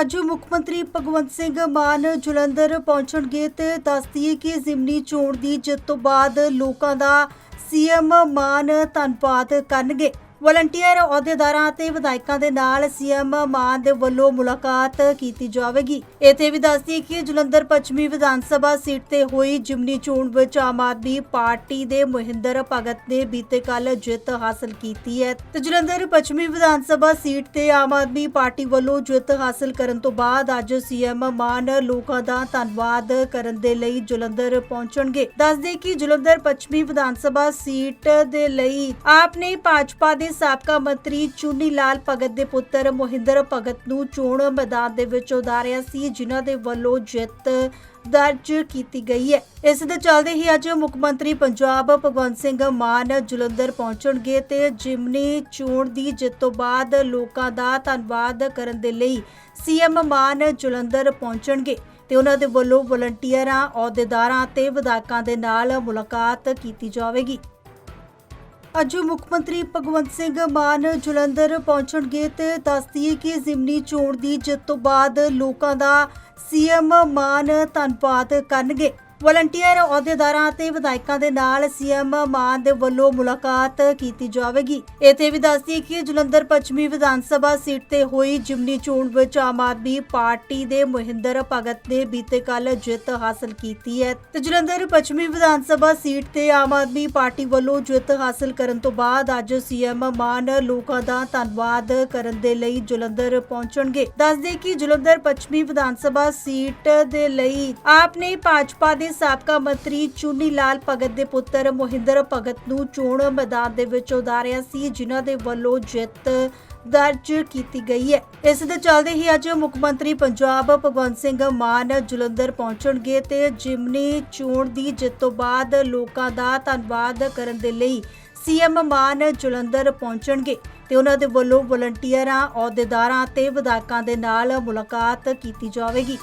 ਅੱਜ ਮੁੱਖ ਮੰਤਰੀ ਭਗਵੰਤ ਸਿੰਘ ਮਾਨ ਜਲੰਧਰ ਪਹੁੰਚਣਗੇ ਤੇ ਦੱਸਦੀਏ ਕਿ ਜ਼ਿਮਨੀ ਚੋਣ ਦੀ ਜਿੱਤ ਤੋਂ ਬਾਅਦ ਲੋਕਾਂ ਦਾ ਸੀਐਮ ਮਾਨ ਧੰਨਵਾਦ ਕਰਨਗੇ। ਵਲੰਟੀਅਰ ਅਹੁਦੇਦਾਰਾਂ ਅਤੇ ਵਿਧਾਇਕਾਂ ਦੇ ਨਾਲ ਸੀਐਮ ਮਾਨ ਦੇ ਵੱਲੋਂ ਮੁਲਾਕਾਤ ਕੀਤੀ ਜਾਵੇਗੀ। ਇੱਥੇ ਵੀ ਦੱਸਦੀਏ ਕਿ ਜਲੰਧਰ ਪੱਛਮੀ ਵਿਧਾਨ ਸਭਾ ਸੀਟ ਤੇ ਹੋਈ ਜਿਮਨੀ ਚੋਣ ਵਿੱਚ ਆਮ ਆਦਮੀ ਪਾਰਟੀ ਦੇ ਮਹਿੰਦਰ ਭਗਤ ਨੇ ਬੀਤੇ ਕੱਲ ਜਿੱਤ ਹਾਸਲ ਕੀਤੀ ਹੈ। ਤੇ ਜਲੰਧਰ ਪੱਛਮੀ ਵਿਧਾਨ ਸਭਾ ਸੀਟ ਤੇ ਆਮ ਆਦਮੀ ਪਾਰਟੀ ਵੱਲੋਂ ਜਿੱਤ ਹਾਸਲ ਕਰਨ ਤੋਂ ਬਾਅਦ ਅੱਜ ਸੀਐਮ ਮਾਨ ਲੋਕਾਂ ਦਾ ਧੰਨਵਾਦ ਕਰਨ ਦੇ ਲਈ ਜਲੰਧਰ ਪਹੁੰਚਣਗੇ। ਦੱਸਦੇ ਕਿ ਜਲੰਧਰ ਪੱਛਮੀ ਵਿਧਾਨ ਸਭਾ ਸੀਟ ਦੇ ਲਈ ਆਪ ਨੇ ਭਾਜਪਾ ਦੇ ਸਾਬਕਾ ਮੰਤਰੀ ਚੁੰਨੀ ਲਾਲ ਭਗਤ ਦੇ ਪੁੱਤਰ ਮੋਹਿੰਦਰ ਭਗਤ ਨੂੰ ਚੋਣ ਮੈਦਾਨ ਦੇ ਵਿੱਚ ਉਤਾਰਿਆ ਸੀ, ਜਿਨ੍ਹਾਂ ਦੇ ਵੱਲੋਂ ਜਿੱਤ ਦਰਜ ਕੀਤੀ ਗਈ ਹੈ। ਇਸ ਦੇ ਚੱਲਦੇ ਹੀ ਅੱਜ ਮੁੱਖ ਮੰਤਰੀ ਪੰਜਾਬ ਭਗਵੰਤ ਸਿੰਘ ਮਾਨ ਜਲੰਧਰ ਪਹੁੰਚਣਗੇ ਤੇ ਜਿਮਨੀ ਚੋਣ ਦੀ ਜਿੱਤ ਤੋਂ ਬਾਅਦ ਲੋਕਾਂ ਦਾ ਧੰਨਵਾਦ ਕਰਨ ਦੇ ਲਈ ਸੀਐਮ ਮਾਨ ਜਲੰਧਰ ਪਹੁੰਚਣਗੇ ਤੇ ਉਹਨਾਂ ਦੇ ਵੱਲੋਂ ਵਲੰਟੀਅਰਾਂ, ਅਹੁਦੇਦਾਰਾਂ ਤੇ ਵਿਧਾਇਕਾਂ ਦੇ ਨਾਲ ਮੁਲਾਕਾਤ ਕੀਤੀ ਜਾਵੇਗੀ। ਅੱਜ ਮੁੱਖ ਮੰਤਰੀ ਭਗਵੰਤ ਸਿੰਘ ਮਾਨ ਜਲੰਧਰ ਪਹੁੰਚਣਗੇ ਤੇ ਦੱਸਦੀਏ ਕਿ ਜ਼ਿਮਨੀ ਚੋਣ ਦੀ ਜਿੱਤ ਤੋਂ ਬਾਅਦ ਲੋਕਾਂ ਦਾ ਸੀਐਮ ਮਾਨ ਧੰਨਵਾਦ ਕਰਨਗੇ। ਵਲੰਟੀਅਰ ਅਹੁਦੇਦਾਰਾਂ ਅਤੇ ਵਿਧਾਇਕਾਂ ਦੇ ਨਾਲ ਸੀਐਮ ਮਾਨ ਦੇ ਵੱਲੋਂ ਮੁਲਾਕਾਤ ਕੀਤੀ ਜਾਵੇਗੀ। ਇੱਥੇ ਵੀ ਦੱਸਦੀਏ ਕਿ ਜਲੰਧਰ ਪੱਛਮੀ ਵਿਧਾਨ ਸਭਾ ਸੀਟ ਤੇ ਹੋਈ ਜਿਮਨੀ ਚੋਣ ਵਿੱਚ ਆਮ ਆਦਮੀ ਪਾਰਟੀ ਦੇ ਮਹਿੰਦਰ ਭਗਤ ਨੇ ਬੀਤੇ ਕੱਲ ਜਿੱਤ ਹਾਸਲ ਕੀਤੀ ਹੈ। ਤੇ ਜਲੰਧਰ ਪੱਛਮੀ ਵਿਧਾਨ ਸਭਾ ਸੀਟ ਤੇ ਆਮ ਆਦਮੀ ਪਾਰਟੀ ਵੱਲੋਂ ਜਿੱਤ ਹਾਸਲ ਕਰਨ ਤੋਂ ਬਾਅਦ ਅੱਜ ਸੀਐਮ ਮਾਨ ਲੋਕਾਂ ਦਾ ਧੰਨਵਾਦ ਕਰਨ ਦੇ ਲਈ ਜਲੰਧਰ ਪਹੁੰਚਣਗੇ। ਦੱਸਦੇ ਕਿ ਜਲੰਧਰ ਪੱਛਮੀ ਵਿਧਾਨ ਸਭਾ ਸੀਟ ਦੇ ਲਈ ਆਪ ਨੇ ਭਾਜਪਾ ਦੇ ਦੇ ਸਾਬਕਾ ਮੰਤਰੀ ਚੁੰਨੀ ਲਾਲ ਭਗਤ ਦੇ ਪੁੱਤਰ ਮੋਹਿੰਦਰ ਭਗਤ ਨੂੰ ਚੋਣ ਮੈਦਾਨ ਦੇ ਵਿੱਚ ਉਤਾਰਿਆ ਸੀ, ਜਿਨ੍ਹਾਂ ਦੇ ਵੱਲੋਂ ਜਿੱਤ ਦਰਜ ਕੀਤੀ ਗਈ ਹੈ। ਇਸ ਦੇ ਚੱਲਦੇ ਹੀ ਅੱਜ ਮੁੱਖ ਮੰਤਰੀ ਪੰਜਾਬ ਭਗਵੰਤ ਸਿੰਘ ਮਾਨ ਜਲੰਧਰ ਪਹੁੰਚਣਗੇ ਤੇ ਜਿਮਨੀ ਚੋਣ ਦੀ ਜਿੱਤ ਤੋਂ ਬਾਅਦ ਲੋਕਾਂ ਦਾ ਧੰਨਵਾਦ ਕਰਨ ਦੇ ਲਈ ਸੀਐਮ ਮਾਨ ਜਲੰਧਰ ਪਹੁੰਚਣਗੇ ਤੇ ਉਹਨਾਂ ਦੇ ਵੱਲੋਂ ਵਲੰਟੀਅਰਾਂ, ਅਹੁਦੇਦਾਰਾਂ ਤੇ ਵਿਧਾਇਕਾਂ ਦੇ ਨਾਲ ਮੁਲਾਕਾਤ ਕੀਤੀ ਜਾਵੇਗੀ।